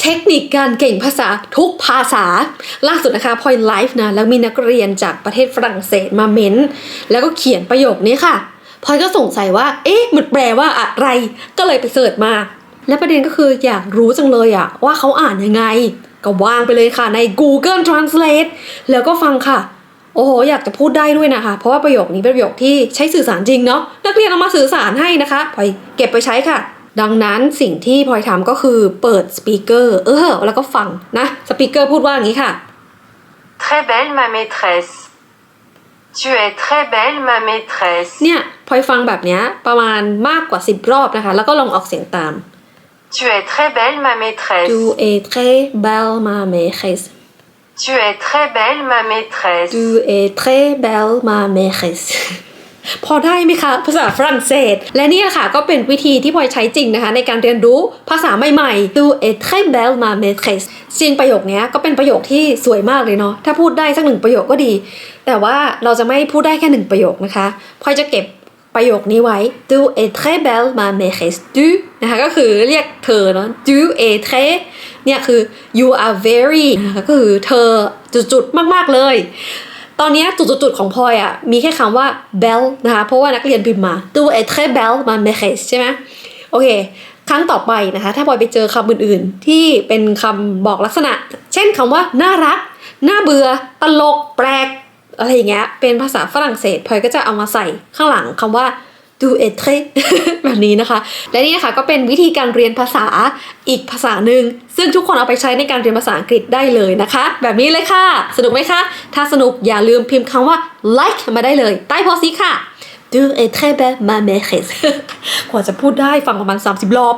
เทคนิคการเก่งภาษาทุกภาษา ล่าสุดนะคะพอยไลฟ์นะ แล้วมีนักเรียนจากประเทศฝรั่งเศสมาเม้น แล้วก็เขียนประโยคนี้ค่ะพอยก็สงสัยว่า เอ๊ะมันแปลว่าอะไร ก็เลยไปเสิร์ชมา และประเด็นก็คืออยากรู้จังเลยอะว่าเขาอ่านยังไง ก็วางไปเลยค่ะใน Google Translate แล้วก็ฟังค่ะ โอ้โห อยากจะพูดได้ด้วยนะคะ เพราะว่าประโยคนี้เป็นประโยคที่ใช้สื่อสารจริงเนาะนักเรียนเอามาสื่อสารให้นะคะพอยเก็บไปใช้ค่ะ ดังนั้นสิ่งที่พลอยทำก็คือเปิดสปีกเกอร์เออแล้วก็ฟังนะสปีกเกอร์พูดว่าอย่างนี้ค่ะ Très belle ma maîtresse. Tu es très belle ma maîtresse. เนี่ยพลอยฟังแบบเนี้ยประมาณมากกว่า10รอบนะคะ แล้วก็ลองออกเสียงตาม Tu es très belle ma maîtresse. Du es très belle ma maîtresse Tu es très belle ma maîtresse. Du es très belle ma maîtresse พอได้ไหมคะภาษาฝรั่งเศส และนี่แหละค่ะก็เป็นวิธีที่พลอยใช้จริงนะคะ ในการเรียนรู้ภาษาใหม่ๆ Du es très belle ma maîtresse จริงประโยคนี้ก็เป็นประโยคที่สวยมากเลยเนาะถ้าพูดได้สักหนึ่งประโยคก็ดี แต่ว่าเราจะไม่พูดได้แค่หนึ่งประโยคนะคะพลอยจะเก็บประโยคนี้ไว้ Du es très belle ma maîtresse Du นะคะก็คือเรียกเธอเนาะ Du es très เนี่ยคือ you are very นะคะก็คือเธอจุดๆมากๆเลย ตอนนี้จุดๆของพลอยอะมีแค่คำว่า bell นะคะ เพราะว่านักเรียนพิมพ์มา tu es très belle ma maîtresse ใช่ไหมโอเค ครั้งต่อไปนะคะ ถ้าพลอยไปเจอคำอื่นๆ ที่เป็นคำบอกลักษณะ เช่นคำว่าน่ารัก น่าเบื่อ ตลก แปลก อะไรอย่างเงี้ย เป็นภาษาฝรั่งเศสพลอยก็จะเอามาใส่ข้างหลังคำว่า ดูเอทแบบนี้นะคะ และนี่นะคะก็เป็นวิธีการเรียนภาษาอีกภาษาหนึ่งซึ่งทุกคนเอาไปใช้ในการเรียนภาษาอังกฤษได้เลยนะคะ แบบนี้เลยค่ะ สนุกไหมคะ ถ้าสนุกอย่าลืมพิมพ์คำว่า like มาได้เลยใต้โพสต์นี้ค่ะ du es très belle ma maîtresse กว่าจะพูดได้ฟังประมาณ 30 รอบ